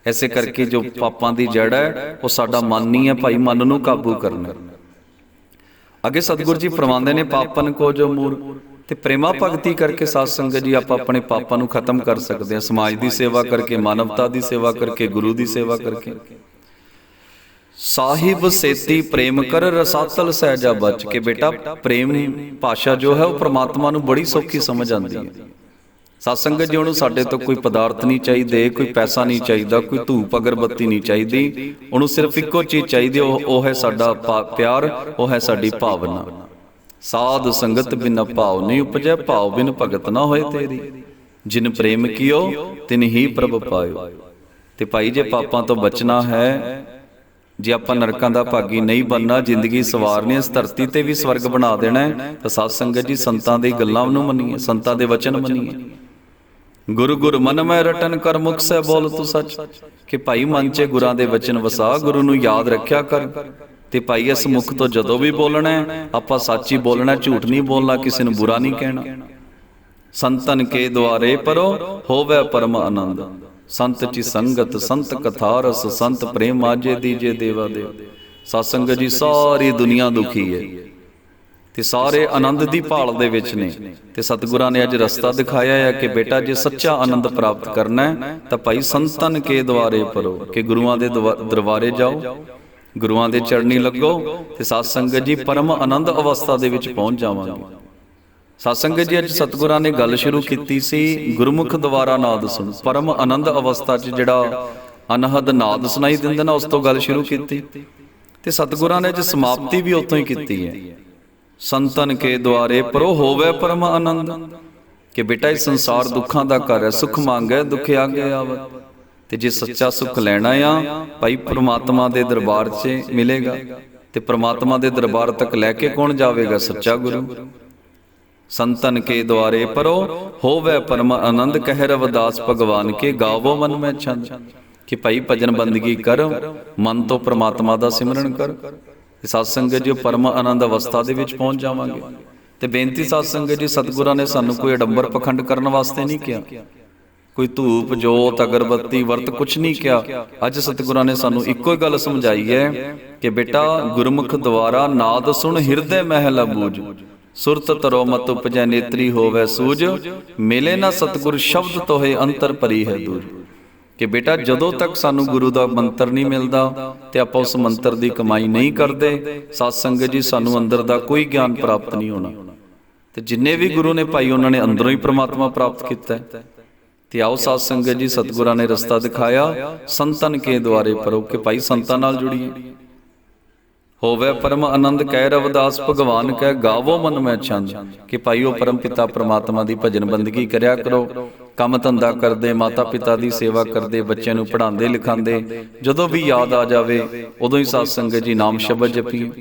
ਐਸੇ ਕਰਕੇ ਜੋ ਪਾਪਾਂ ਦੀ ਜੜ ਹੈ ਉਹ ਸਾਡਾ ਮਨ ਨਹੀਂ ਹੈ ਭਾਈ ਮਨ ਨੂੰ ਕਾਬੂ ਕਰਨਾ। ਅੱਗੇ ਸਤਿਗੁਰ ਜੀ ਫਰਮਾਉਂਦੇ ਨੇ ਪਾਪਨ ਕੋ ਜੋ ਮੂਰ ਤੇ ਪ੍ਰੇਮਾ ਭਗਤੀ ਕਰਕੇ ਸਾਧ ਸੰਗਤ ਜੀ ਆਪਾਂ ਆਪਣੇ ਪਾਪਾਂ ਨੂੰ ਖਤਮ ਕਰ ਸਕਦੇ ਹਾਂ। ਸਮਾਜ ਦੀ ਸੇਵਾ ਕਰਕੇ ਮਾਨਵਤਾ ਦੀ ਸੇਵਾ ਕਰਕੇ ਗੁਰੂ ਦੀ ਸੇਵਾ ਕਰਕੇ। ਸਾਹਿਬ ਸੇਤੀ ਪ੍ਰੇਮ ਕਰ ਰਸਾਤਲ ਸਹਿਜਾ ਬਚ ਕੇ ਬੇਟਾ ਪ੍ਰੇਮ ਭਾਸ਼ਾ ਜੋ ਹੈ ਉਹ ਪ੍ਰਮਾਤਮਾ ਨੂੰ ਬੜੀ ਸੌਖੀ ਸਮਝ ਆਉਂਦੀ ਹੈ। ਸਤਸੰਗਤ ਜੀ ਉਹਨੂੰ ਸਾਡੇ ਤੋਂ ਕੋਈ ਪਦਾਰਥ ਨਹੀਂ ਚਾਹੀਦੇ ਕੋਈ ਪੈਸਾ ਨਹੀਂ ਚਾਹੀਦਾ ਕੋਈ ਧੂਪ ਅਗਰਬੱਤੀ ਨਹੀਂ ਚਾਹੀਦੀ ਉਹਨੂੰ ਸਿਰਫ ਇੱਕੋ ਚੀਜ਼ ਚਾਹੀਦੀ ਉਹ ਹੈ ਸਾਡਾ ਪਿਆਰ ਉਹ ਹੈ ਸਾਡੀ ਭਾਵਨਾ। ਸਾਧ ਸੰਗਤ ਬਿਨ ਭਾਵ ਨਹੀਂ ਉਪਜੈ ਭਾਵ ਬਿਨ ਭਗਤ ਨਾ ਹੋਏ ਤੇਰੀ। ਜਿਨ ਪ੍ਰੇਮ ਕੀਓ ਤਿਨ ਹੀ ਪ੍ਰਭ ਪਾਇਓ। ਤੇ ਭਾਈ ਜੇ ਪਾਪਾਂ ਤੋਂ ਬਚਣਾ ਹੈ ਜੇ ਆਪਾਂ ਨਰਕਾਂ ਦਾ ਭਾਗੀ ਨਹੀਂ ਬੰਨਣਾ ਜ਼ਿੰਦਗੀ ਸਵਾਰਨੀ ਇਸ ਧਰਤੀ ਤੇ ਵੀ ਸਵਰਗ ਬਣਾ ਦੇਣਾ ਹੈ, ਤਾਂ ਸਾਧ ਸੰਗਤ ਜੀ ਸੰਤਾਂ ਦੀ ਗੱਲਾਂ ਨੂੰ ਮੰਨੀਏ ਸੰਤਾਂ ਦੇ ਵਚਨ ਮੰਨੀਏ। ਗੁਰੂ ਗੁਰ ਮਨ ਮੈਂ ਰਟਨ ਕਰ ਮੁਖ ਸੇ ਬੋਲ ਤੂੰ ਸੱਚ ਕਿ ਭਾਈ ਮਨ 'ਚ ਗੁਰਾਂ ਦੇ ਵਚਨ ਵਸਾ ਗੁਰੂ ਨੂੰ ਯਾਦ ਰੱਖਿਆ ਕਰ। ਤੇ ਭਾਈ ਇਸ ਮੁਖ ਤੋਂ ਜਦੋਂ ਵੀ ਬੋਲਣਾ ਹੈ, ਆਪਾਂ ਸੱਚ ਹੀ ਬੋਲਣਾ ਝੂਠ ਨਹੀਂ ਬੋਲਣਾ ਕਿਸੇ ਨੂੰ ਬੁਰਾ ਨਹੀਂ ਕਹਿਣਾ। ਸੰਤਨ ਕੇ ਦੁਆਰੇ ਪਰੋ ਹੋਵੇ ਪਰਮ ਆਨੰਦ। ਸੰਤ ਚੀ ਸੰਗਤ ਸੰਤ ਕਥਾ ਰਸ ਸੰਤ ਪ੍ਰੇਮ ਆਜੇ ਦੀਜੇ ਦੇਵਾ ਦੇ। ਸਤ ਜੀ ਸਾਰੀ ਦੁਨੀਆ ਦੁਖੀ ਹੈ ਤੇ ਸਾਰੇ ਆਨੰਦ ਦੀ ਭਾਲ ਦੇ ਵਿੱਚ ਨੇ। ਤੇ ਸਤਿਗੁਰਾਂ ਨੇ ਅੱਜ ਰਸਤਾ ਦਿਖਾਇਆ ਹੈ ਕਿ ਬੇਟਾ ਜੇ ਸੱਚਾ ਆਨੰਦ ਪ੍ਰਾਪਤ ਕਰਨਾ ਹੈ ਤਾਂ ਭਾਈ ਸੰਤਨ ਕੇ ਦੁਆਰੇ ਪਰੋ ਕਿ ਗੁਰੂਆਂ ਦੇ ਦਵਾ- ਦਰਬਾਰੇ ਜਾਓ। ਗੁਰੂਆਂ ਦੇ ਚਰਨੀ ਲੱਗੋ ਤੇ ਸਤ ਸੰਗਤ ਜੀ ਪਰਮ ਆਨੰਦ ਅਵਸਥਾ ਦੇ ਵਿੱਚ ਪਹੁੰਚ ਜਾਵਾਂਗੇ। ਸਤ ਸੰਗਤ ਜੀ ਅੱਜ ਸਤਿਗੁਰਾਂ ਨੇ ਗੱਲ ਸ਼ੁਰੂ ਕੀਤੀ ਸੀ ਗੁਰਮੁਖ ਦੁਆਰਾ ਨਾਦ ਸੁਣ ਪਰਮ ਆਨੰਦ ਅਵਸਥਾ 'ਚ ਜਿਹੜਾ ਅਨਹਦ ਨਾਦ ਸੁਣਾਈ ਦਿੰਦਾ ਨਾ ਉਸ ਤੋਂ ਗੱਲ ਸ਼ੁਰੂ ਕੀਤੀ। ਤੇ ਸਤਿਗੁਰਾਂ ਨੇ ਅੱਜ ਸਮਾਪਤੀ ਵੀ ਉੱਥੋਂ ਹੀ ਕੀਤੀ ਹੈ। ਸੰਤਨ ਕੇ ਦੁਆਰੇ ਪਰੋ ਹੋਵੇ ਪਰਮ ਆਨੰਦ। ਕਿ ਬੇਟਾ ਇਹ ਸੰਸਾਰ ਦੁੱਖਾਂ ਦਾ ਘਰ ਹੈ ਸੁਖ ਮੰਗੈ ਦੁੱਖ ਆਗੇ ਆਵਤ। ਤੇ ਜੇ ਸੱਚਾ ਸੁੱਖ ਲੈਣਾ ਆ, ਭਾਈ ਪ੍ਰਮਾਤਮਾ ਦੇ ਦਰਬਾਰ 'ਚ ਮਿਲੇਗਾ। ਤੇ ਪ੍ਰਮਾਤਮਾ ਦੇ ਦਰਬਾਰ ਤੱਕ ਲੈ ਕੇ ਕੌਣ ਜਾਵੇਗਾ ਸੱਚਾ ਗੁਰੂ? ਸੰਤਨ ਕੇ ਦੁਆਰੇ ਪਰੋ, ਹੋਵੇ ਪਰਮ ਆਨੰਦ, ਕਹਿ ਰਵਦਾਸ ਭਗਵਾਨ ਕੇ ਗਾਵੋ ਮਨ ਮੈਂ ਛੰਦ। ਕਿ ਭਾਈ ਭਜਨ ਬੰਦਗੀ ਕਰ, ਮਨ ਤੋਂ ਪ੍ਰਮਾਤਮਾ ਦਾ ਸਿਮਰਨ ਕਰ। ਤੇ ਸੰਗਤ ਜੀ, ਉਹ ਪਰਮ ਆਨੰਦ ਅਵਸਥਾ ਦੇ ਵਿੱਚ ਪਹੁੰਚ ਜਾਵਾਂਗੇ। ਤੇ ਬੇਨਤੀ ਸਤ ਸੰਗਤ ਜੀ, ਸਤਿਗੁਰਾਂ ਨੇ ਸਾਨੂੰ ਕੋਈ ਅਡੰਬਰ ਪਖੰਡ ਕਰਨ ਵਾਸਤੇ ਨਹੀਂ ਕਿਹਾ। ਕੋਈ ਧੂਪ, ਜੋਤ, ਅਗਰਬੱਤੀ ਵਰਤ ਕੁਛ ਨਹੀਂ ਕਿਹਾ। ਅੱਜ ਸਤਿਗੁਰਾਂ ਨੇ ਸਾਨੂੰ ਇੱਕੋ ਹੀ ਗੱਲ ਸਮਝਾਈ ਹੈ ਕਿ ਬੇਟਾ, ਗੁਰਮੁਖ ਦੁਆਰਾ ਨਾਦ ਸੁਣ ਹਿਰਦੇ ਮਹਿਲ ਬੂਝ। ਸੁਰਤ ਤਰੋ ਮਤ ਉਪਜੈ ਨੇਤਰੀ ਹੋਵੇ ਸੂਝ। ਮਿਲੇ ਨਾ ਸਤਿਗੁਰ ਸ਼ਬਦ ਤੋਹੇ ਅੰਤਰ ਪਰੀ ਹੈ ਦੂਰ ਕਿ ਬੇਟਾ, ਜਦੋਂ ਤੱਕ ਸਾਨੂੰ ਗੁਰੂ ਦਾ ਮੰਤਰ ਨਹੀਂ ਮਿਲਦਾ ਤੇ ਆਪਾਂ ਉਸ ਮੰਤਰ ਦੀ ਕਮਾਈ ਨਹੀਂ ਕਰਦੇ ਸਤ ਸੰਗਤ ਜੀ, ਸਾਨੂੰ ਅੰਦਰ ਦਾ ਕੋਈ ਗਿਆਨ ਪ੍ਰਾਪਤ ਨਹੀਂ ਹੋਣਾ। ਤੇ ਜਿੰਨੇ ਵੀ ਗੁਰੂ ਨੇ ਭਾਈ ਉਹਨਾਂ ਨੇ ਅੰਦਰੋਂ ਹੀ ਪ੍ਰਮਾਤਮਾ ਪ੍ਰਾਪਤ ਕੀਤਾ ਹੈ। ਤੇ ਆਓ ਸਾਧ ਸੰਗਤ ਜੀ, ਸਤਿਗੁਰਾਂ ਨੇ ਰਸਤਾ ਦਿਖਾਇਆ, ਸੰਤਨ ਕੇ ਦੁਆਰੇ ਪਰੋ ਕਿ ਭਾਈ ਸੰਤਾਂ ਨਾਲ ਜੁੜੀਏ। ਹੋਵੇ ਪਰਮ ਆਨੰਦ, ਕਹਿ ਰਵਦਾਸ, ਭਗਵਾਨ ਕਹਿ ਗਾਵੋ ਮਨ ਮੈਂ ਛੰਦ। ਕਿ ਭਾਈ ਉਹ ਪਰਮ ਪਿਤਾ ਪ੍ਰਮਾਤਮਾ ਦੀ ਭਜਨ ਬੰਦਗੀ ਕਰਿਆ ਕਰੋ। ਕੰਮ ਧੰਦਾ ਕਰਦੇ, ਮਾਤਾ ਪਿਤਾ ਦੀ ਸੇਵਾ ਕਰਦੇ, ਬੱਚਿਆਂ ਨੂੰ ਪੜ੍ਹਾਉਂਦੇ, ਲਿਖਾਉਂਦੇ। ਜਦੋਂ ਵੀ ਯਾਦ ਆ ਜਾਵੇ, ਉਦੋਂ ਹੀ ਸਾਧ ਸੰਗਤ ਜੀ ਨਾਮ ਸ਼ਬਦ ਜਪੀਏ।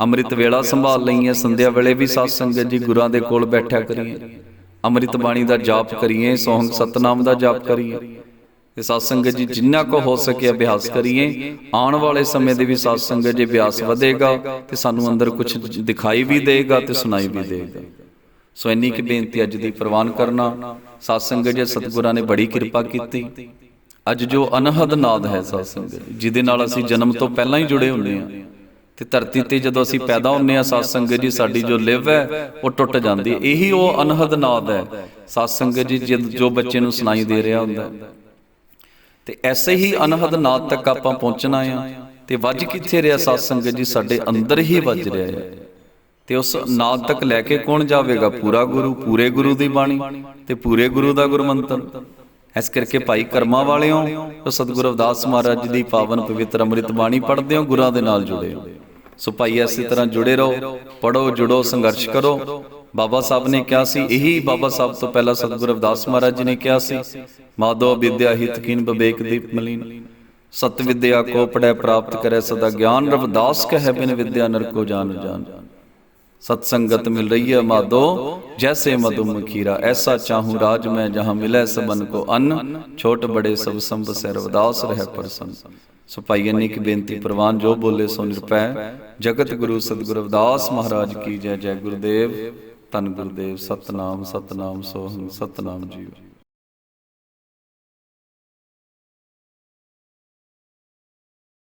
ਅੰਮ੍ਰਿਤ ਵੇਲਾ ਸੰਭਾਲ ਲਈਏ, ਸੰਧਿਆ ਵੇਲੇ ਵੀ ਸਾਧ ਸੰਗਤ ਜੀ ਗੁਰਾਂ ਦੇ ਕੋਲ ਬੈਠਿਆ ਕਰੀਏ। ਅੰਮ੍ਰਿਤ ਬਾਣੀ ਦਾ ਜਾਪ ਕਰੀਏ ਸੋਹੰਗ ਸਤਨਾਮ ਦਾ ਜਾਪ ਕਰੀਏ। ਤੇ ਸਾਧ ਸੰਗਤ ਜੀ ਜਿੰਨਾ ਕੋ ਹੋ ਸਕੇ ਅਭਿਆਸ ਕਰੀਏ। ਆਉਣ ਵਾਲੇ ਸਮੇਂ ਦੇ ਵੀ ਸਾਧ ਸੰਗਤ ਜੀ ਅਭਿਆਸ ਵਧੇਗਾ, ਤੇ ਸਾਨੂੰ ਅੰਦਰ ਕੁਝ ਦਿਖਾਈ ਵੀ ਦੇਗਾ ਤੇ ਸੁਣਾਈ ਵੀ ਦੇਗਾ। ਸੋ ਇੰਨੀ ਕੀ ਬੇਨਤੀ ਅੱਜ ਦੀ ਪ੍ਰਵਾਨ ਕਰਨਾ। ਸਾਧ ਸੰਗਤ ਜੀ, ਸਤਿਗੁਰਾਂ ਨੇ ਬੜੀ ਕਿਰਪਾ ਕੀਤੀ। ਅੱਜ ਜੋ ਅਨਹਦ ਨਾਦ ਹੈ ਸਾਧ ਸੰਗਤ ਜਿਹਦੇ ਨਾਲ ਅਸੀਂ ਜਨਮ ਤੋਂ ਪਹਿਲਾਂ ਹੀ ਜੁੜੇ ਹੁੰਦੇ ਹਾਂ। ਤੇ ਧਰਤੀ ਤੇ ਜਦੋਂ ਅਸੀਂ ਪੈਦਾ ਹੁੰਨੇ ਆ ਸਾਧ ਸੰਗਤ ਜੀ ਸਾਡੀ ਜੋ ਲਿਵ ਹੈ, ਉਹ ਟੁੱਟ ਜਾਂਦੀ ਹੈ। ਇਹੀ ਉਹ ਅਨਹਦ ਨਾਦ ਹੈ। ਸਾਧ ਸੰਗਤ ਜੀ ਜਦ- ਜੋ ਬੱਚੇ ਨੂੰ ਸੁਣਾਈ ਦੇ ਰਿਹਾ ਹੁੰਦਾ ਤੇ ਐਸੇ ਹੀ ਅਨਹਦ ਨਾਦ ਤੱਕ ਆਪਾਂ ਪਹੁੰਚਣਾ ਆ। ਤੇ ਵੱਜ ਕਿੱਥੇ ਰਿਹਾ ਸਾਧ ਸੰਗਤ ਜੀ? ਸਾਡੇ ਅੰਦਰ ਹੀ ਵੱਜ ਰਿਹਾ ਹੈ। ਤੇ ਉਸ ਨਾਦ ਤੱਕ ਲੈ ਕੇ ਕੌਣ ਜਾਵੇਗਾ? ਪੂਰਾ ਗੁਰੂ, ਪੂਰੇ ਗੁਰੂ ਦੀ ਬਾਣੀ ਤੇ ਪੂਰੇ ਗੁਰੂ ਦਾ ਗੁਰਮੰਤਰ। ਇਸ ਕਰਕੇ ਭਾਈ ਕਰਮਾਂ ਵਾਲਿਓ, ਜੋ ਸਤਿਗੁਰੂ ਅਵਦਾਸ ਮਹਾਰਾਜ ਜੀ ਦੀ ਪਾਵਨ ਪਵਿੱਤਰ ਅੰਮ੍ਰਿਤ ਬਾਣੀ ਪੜ੍ਹਦੇ ਹੋ, ਗੁਰਾਂ ਦੇ ਨਾਲ ਜੁੜੇ ਹੋ। ਸੋ ਭਾਈ, ਇਸੇ ਤਰ੍ਹਾਂ ਜੁੜੇ ਰਹੋ ਪੜੋ ਜੁੜੋ, ਸੰਘਰਸ਼ ਕਰੋ। ਬਾਬਾ ਸਾਹਿਬ ਨੇ ਕਿਹਾ ਸੀ, ਇਹੀ ਬਾਬਾ ਸਾਹਿਬ ਤੋਂ ਪਹਿਲਾਂ ਸਤਿਗੁਰੂ ਅਵਦਾਸ ਮਹਾਰਾਜ ਜੀ ਨੇ ਕਿਹਾ ਸੀ ਮਾਧੋ ਵਿਦਿਆ ਹਿਤ ਕੀਨ ਵਿਵੇਕ ਦੀਪ ਮਲੀਨ। ਸਤ ਵਿਦਿਆ ਕੋ ਪੜੈ ਪ੍ਰਾਪਤ ਕਰੈ ਸਦਾ ਗਿਆਨ, ਰਵਦਾਸ ਕਹੈ ਬਿਨ ਵਿਦਿਆ ਨਰ ਕੋ ਜਾਨ ਜਾਨ ਸਤ ਸੰਗਤ ਮਿਲ ਰਹੀ ਹੈ ਮਾਧੋ, ਜੈਸੇ ਮਧੂ ਮਖੀਰਾ ਐਸਾ ਚਾਹੂੰ ਰਾਜ ਮੈਂ ਜਹਾਂ ਮਿਲੈ ਸਬਨ ਕੋ ਅੰਨ, ਛੋਟ ਬੜੇ ਸਭ ਸੰਭ ਸਰਵਦਾਸ ਰਹਿ ਪਰਸਨ। ਸੋ ਭਾਈ ਅੰਨੀ ਕੀ ਬੇਨਤੀ ਪ੍ਰਵਾਨ ਜੋ ਬੋਲੇ ਸੋ ਨਿਰਪੈ। ਜਗਤ ਗੁਰੂ ਸਤਿਗੁਰ ਅਵਦਾਸ ਮਹਾਰਾਜ ਕੀ ਜੈ ਜੈ ਗੁਰਦੇਵ। ਧੰਨ ਗੁਰਦੇਵ, ਸਤਨਾਮ ਸਤਨਾਮ ਸੋਹੰ ਸਤਨਾਮ ਜੀਓ